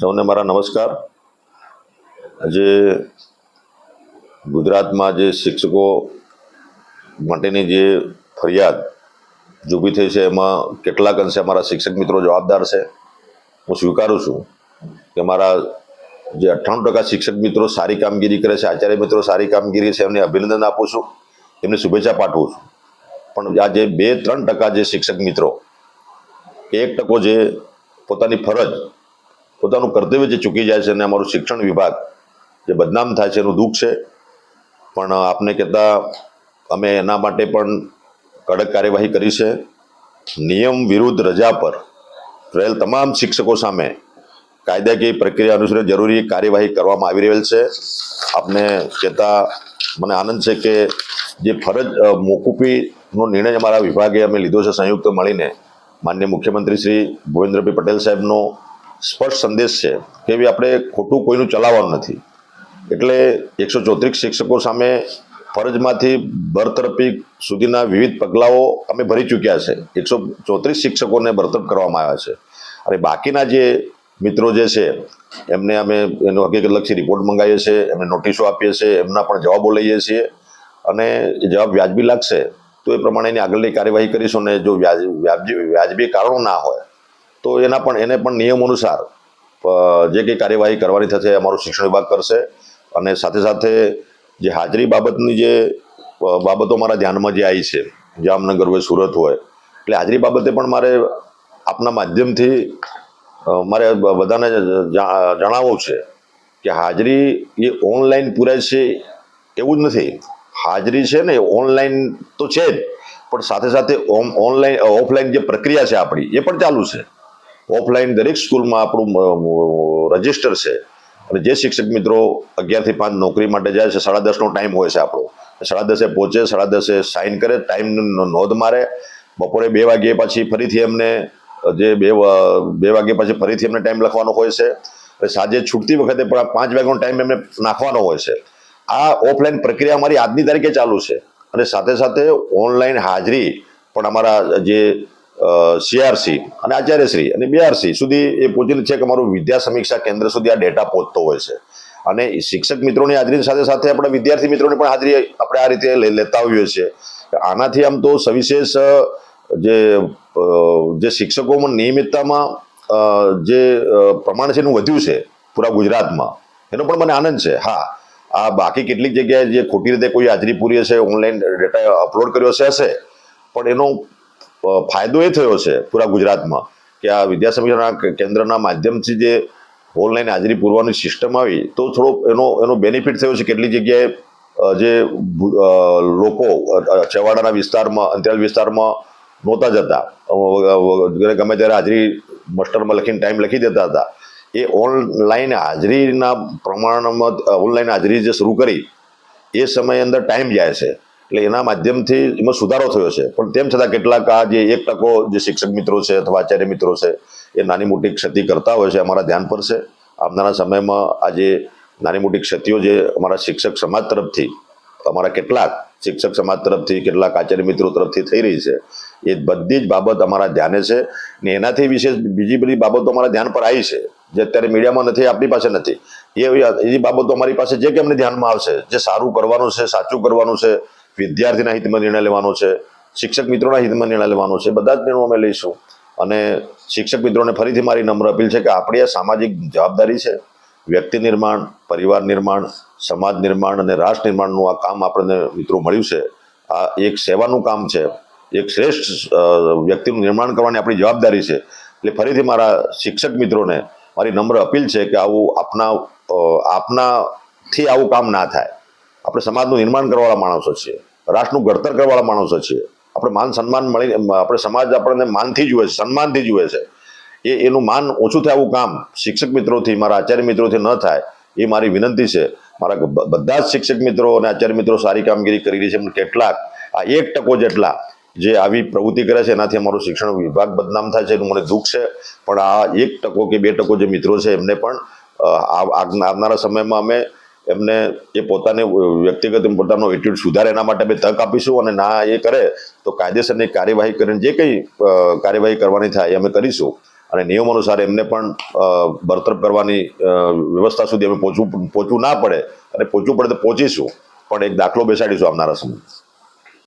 સૌને મારા નમસ્કાર. આજે ગુજરાતમાં જે શિક્ષકો માટેની જે ફરિયાદ જે ઊભી થઈ છે, એમાં કેટલાક અંશે અમારા શિક્ષક મિત્રો જવાબદાર છે. હું સ્વીકારું છું કે મારા જે અઠ્ઠાણું ટકા શિક્ષક મિત્રો સારી કામગીરી કરે છે, આચાર્ય મિત્રો સારી કામગીરી છે, એમને અભિનંદન આપું છું, એમને શુભેચ્છા પાઠવું છું. પણ આ જે બે ત્રણ ટકા જે શિક્ષક મિત્રો, એક ટકો જે પોતાની ફરજ પોતાનું કર્તવ્ય જે ચૂકી જાય છે અને અમારું શિક્ષણ વિભાગ જે બદનામ થાય છે એનું દુઃખ છે. પણ આપને કહેતા અમે એના માટે પણ કડક કાર્યવાહી કરી છે. નિયમ વિરુદ્ધ રજા પર રહેલ તમામ શિક્ષકો સામે કાયદાકીય પ્રક્રિયા અનુસાર જરૂરી કાર્યવાહી કરવામાં આવી રહેલ છે. આપને કહેતા મને આનંદ છે કે જે ફરજ મોકૂફીનો નિર્ણય અમારા વિભાગે અમે લીધો છે સંયુક્ત મળીને. માન્ય મુખ્યમંત્રી શ્રી ભૂપેન્દ્રભાઈ પટેલ સાહેબનો સ્પષ્ટ સંદેશ છે કે ભાઈ આપણે ખોટું કોઈનું ચલાવવાનું નથી. એટલે એકસો ચોત્રીસ શિક્ષકો સામે ફરજમાંથી બરતરફી સુધીના વિવિધ પગલાઓ અમે ભરી ચૂક્યા છે. એકસો ચોત્રીસ શિક્ષકોને બરતરફ કરવામાં આવ્યા છે. અને બાકીના જે મિત્રો જે છે, એમને અમે એનો હકીકતલક્ષી રિપોર્ટ મંગાવીએ છીએ, એમને નોટિસો આપીએ છીએ, એમના પણ જવાબો લઈએ છીએ. અને જવાબ વ્યાજબી લાગશે તો એ પ્રમાણેની આગળની કાર્યવાહી કરીશું અને જો વ્યાજ વ્યાજબી કારણો ના હોય તો એના પણ, એને પણ નિયમ અનુસાર જે કંઈ કાર્યવાહી કરવાની થશે અમારું શિક્ષણ વિભાગ કરશે. અને સાથે સાથે જે હાજરી બાબતની જે બાબતો મારા ધ્યાનમાં જે આવી છે, જામનગર હોય, સુરત હોય, એટલે હાજરી બાબતે પણ મારે આપના માધ્યમથી મારે બધાને જણાવવું છે કે હાજરી એ ઓનલાઈન પૂરાય છે એવું જ નથી. હાજરી છે ને ઓનલાઈન તો છે જ, પણ સાથે સાથે ઓનલાઈન ઓફલાઈન જે પ્રક્રિયા છે આપણી, એ પણ ચાલુ છે. ઓફલાઈન દરેક સ્કૂલમાં આપણું રજિસ્ટર છે. અને જે શિક્ષક મિત્રો અગિયારથી પાંચ નોકરી માટે જાય છે, સાડા દસનો ટાઈમ હોય છે આપણો. સાડા દસે પહોંચે, સાડા દસે સાઇન કરે ટાઈમ નોંધ મારે. બપોરે બે વાગ્યે પછી ફરીથી એમને જે બે બે વાગે પછી ફરીથી એમને ટાઈમ લખવાનો હોય છે. સાંજે છૂટતી વખતે પણ પાંચ વાગ્યાનો ટાઈમ એમને નાખવાનો હોય છે. આ ઓફલાઈન પ્રક્રિયા અમારી આજની તારીખે ચાલુ છે. અને સાથે સાથે ઓનલાઈન હાજરી પણ અમારા જે સીઆરસી અને આચાર્યશ્રી અને બીઆરસી સુધી એ પહોંચેલી છે કે અમારું વિદ્યા સમીક્ષા કેન્દ્ર સુધી આ ડેટા પહોંચતો હોય છે. અને શિક્ષક મિત્રોની હાજરી સાથે સાથે આપણા વિદ્યાર્થી મિત્રોની પણ હાજરી આપણે આ રીતે લેતા આવીએ છીએ. આનાથી આમ તો સવિશેષ જે જે શિક્ષકોમાં નિયમિતતામાં જે પ્રમાણ છે એનું વધ્યું છે પૂરા ગુજરાતમાં. એનો પણ મને આનંદ છે. હા, આ બાકી કેટલીક જગ્યાએ જે ખોટી રીતે કોઈ હાજરી પૂરી હશે ઓનલાઈન ડેટા અપલોડ કર્યો હશે હશે, પણ એનો ફાયદો એ થયો છે પૂરા ગુજરાતમાં કે આ વિદ્યા સમિતિના કેન્દ્રના માધ્યમથી જે ઓનલાઈન હાજરી પૂરવાની સિસ્ટમ આવી, તો થોડો એનો એનો બેનિફિટ થયો છે કેટલી જગ્યાએ જે લોકો છેવાડાના વિસ્તારમાં, અંતરિયાળ વિસ્તારમાં નહોતા જતા. ગમે ત્યારે હાજરી મસ્ટરમાં લખીને ટાઈમ લખી દેતા હતા. એ ઓનલાઈન હાજરીના પ્રમાણમાં ઓનલાઈન હાજરી જે શરૂ કરી, એ સમય અંદર ટાઈમ જાય છે. એટલે એના માધ્યમથી એમાં સુધારો થયો છે. પણ તેમ છતાં કેટલાક આ જે એક ટકો જે શિક્ષક મિત્રો છે અથવા આચાર્ય મિત્રો છે, એ નાની મોટી ક્ષતિ કરતા હોય છે અમારા ધ્યાન પર છે. આવનારા સમયમાં આ જે નાની મોટી ક્ષતિઓ જે અમારા શિક્ષક સમાજ તરફથી, અમારા કેટલાક શિક્ષક સમાજ તરફથી, કેટલાક આચાર્ય મિત્રો તરફથી થઈ રહી છે. એ બધી જ બાબત અમારા ધ્યાને છે ને એનાથી વિશેષ બીજી બધી બાબતો અમારા ધ્યાન પર આવી છે, જે અત્યારે મીડિયામાં નથી, આપણી પાસે નથી. એ એ બાબતો અમારી પાસે જે કે અમને ધ્યાનમાં આવશે, જે સારું કરવાનું છે, સાચું કરવાનું છે વિદ્યાર્થીના હિતમાં નિર્ણય લેવાનો છે, શિક્ષક મિત્રોના હિતમાં નિર્ણય લેવાનો છે, બધા જ નિર્ણયો અમે લઈશું. અને શિક્ષક મિત્રોને ફરીથી મારી નમ્ર અપીલ છે કે આપણી આ સામાજિક જવાબદારી છે, વ્યક્તિ નિર્માણ, પરિવાર નિર્માણ, સમાજ નિર્માણ અને રાષ્ટ્ર નિર્માણનું આ કામ આપણને મિત્રો મળ્યું છે. આ એક સેવાનું કામ છે, એક શ્રેષ્ઠ વ્યક્તિનું નિર્માણ કરવાની આપણી જવાબદારી છે. એટલે ફરીથી મારા શિક્ષક મિત્રોને મારી નમ્ર અપીલ છે કે આવું આપના આપનાથી આવું કામ ના થાય. આપણે સમાજનું નિર્માણ કરવાવાળા માણસો છીએ. રાષ્ટ્રનું ઘડતર કરવાવાળા માણસો છીએ આપણે માન સન્માન મળી આપણે સમાજ આપણને માનથી જુએ છે, સન્માનથી જુએ છે. એ, એનું માન ઓછું થાય આવું કામ શિક્ષક મિત્રોથી, મારા આચાર્ય મિત્રોથી ન થાય, એ મારી વિનંતી છે. મારા બધા જ શિક્ષક મિત્રો અને આચાર્ય મિત્રો સારી કામગીરી કરી રહી છે પણ કેટલાક, આ એક ટકો જેટલા જે આવી પ્રવૃત્તિ કરે છે, એનાથી અમારું શિક્ષણ વિભાગ બદનામ થાય છે એનું મને દુઃખ છે. પણ આ એક ટકો કે બે ટકો જે મિત્રો છે, એમને પણ આવનારા સમયમાં અમે એમને એ પોતાને વ્યક્તિગત પોતાનો એટ્યુડ સુધારે એના માટે અમે તક આપીશું અને ના એ કરે, તો કાયદેસરની કાર્યવાહી કરીને જે કંઈ કાર્યવાહી કરવાની થાય અમે કરીશું. અને નિયમ અનુસાર એમને પણ બરતરફ કરવાની વ્યવસ્થા સુધી અમે પહોંચવું પહોંચવું ના પડે. અને પહોંચવું પડે તો પહોંચીશું. પણ એક દાખલો બેસાડીશું આવનારા સમય